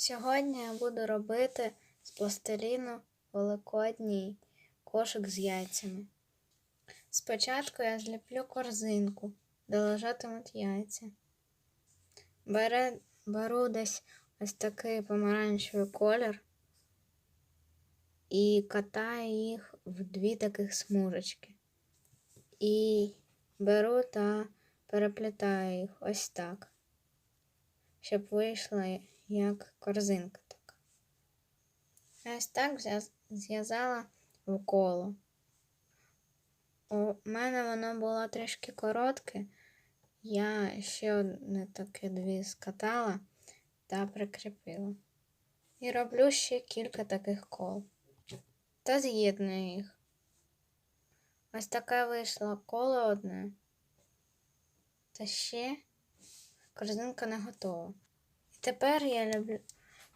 Сьогодні я буду робити з пластиліну великодній кошик з яйцями. Спочатку я зліплю корзинку, де лежатимуть яйця. Бере, беру десь ось такий помаранчевий колір і катаю їх в дві таких смужечки. І беру та переплітаю їх ось так, щоб вийшла як корзинка така. Ось так зв'язала в коло. У мене воно було трішки коротке. Я ще одне таке дві скатала та прикріпила. І роблю ще кілька таких кол. Та з'єдную їх. Ось таке вийшло коло одне. Та ще корзинка не готова. Тепер я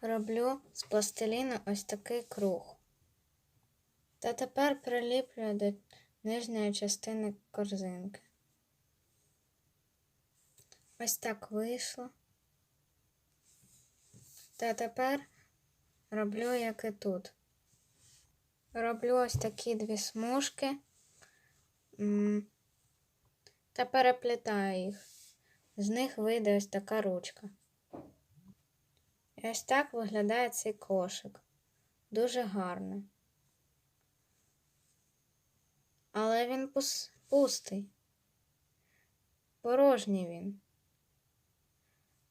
роблю з пластиліну ось такий круг. Та тепер приліплю до нижньої частини корзинки. Ось так вийшло. Та тепер роблю, як і тут. Роблю ось такі дві смужки та переплітаю їх. З них вийде ось така ручка. Ось так виглядає цей кошик. Дуже гарно. Але він пус- пустий. Порожній він.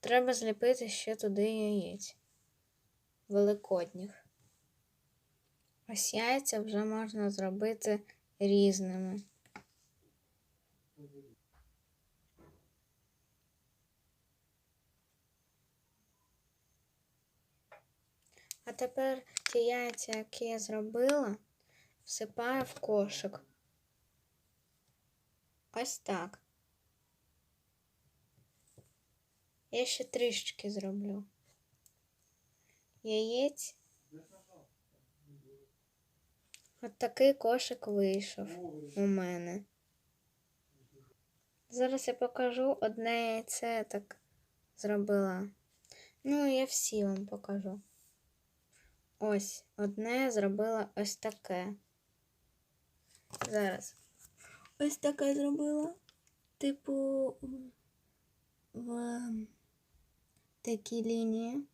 Треба зліпити ще туди яєць. Великодніх. Ось яйця вже можна зробити різними. А тепер ті яйця, які я зробила, всипаю в кошик. Ось так. Я ще трішечки зроблю. Яєць. От такий кошик вийшов у мене. Зараз я покажу одне яйце я так зробила. Ну, я всі вам покажу. Ось, одне зробила ось таке. Зараз. Ось таке зробила. Типу в такі лінії.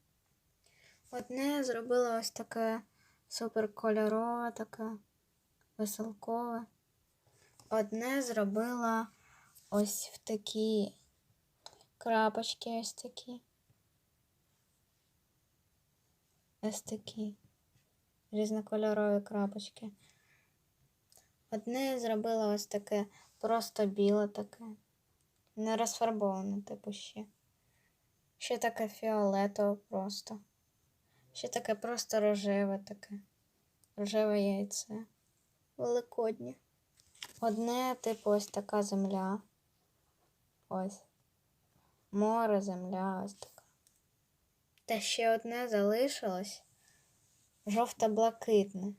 Одне зробила ось таке суперкольорове, таке веселкове. Одне зробила ось в такі крапочки, ось такі. Ось такі різнокольорові крапочки. Одне зробила ось таке просто біле таке. Не розфарбоване, типу ще. Ще таке фіолетове просто. Ще таке просто рожеве таке. Рожеве яйце. Великоднє. Одне, типу, ось така земля. Ось. Море, земля, ось така. Та ще одне залишилось жовто-блакитне,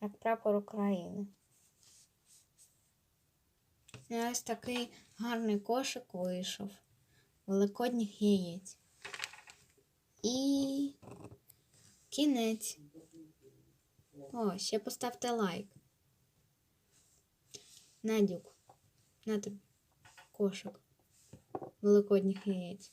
як прапор України. І ось такий гарний кошик вийшов великодніх яєць. І кінець. О, ще поставте лайк. Надюк, на тобі кошик великодніх яєць.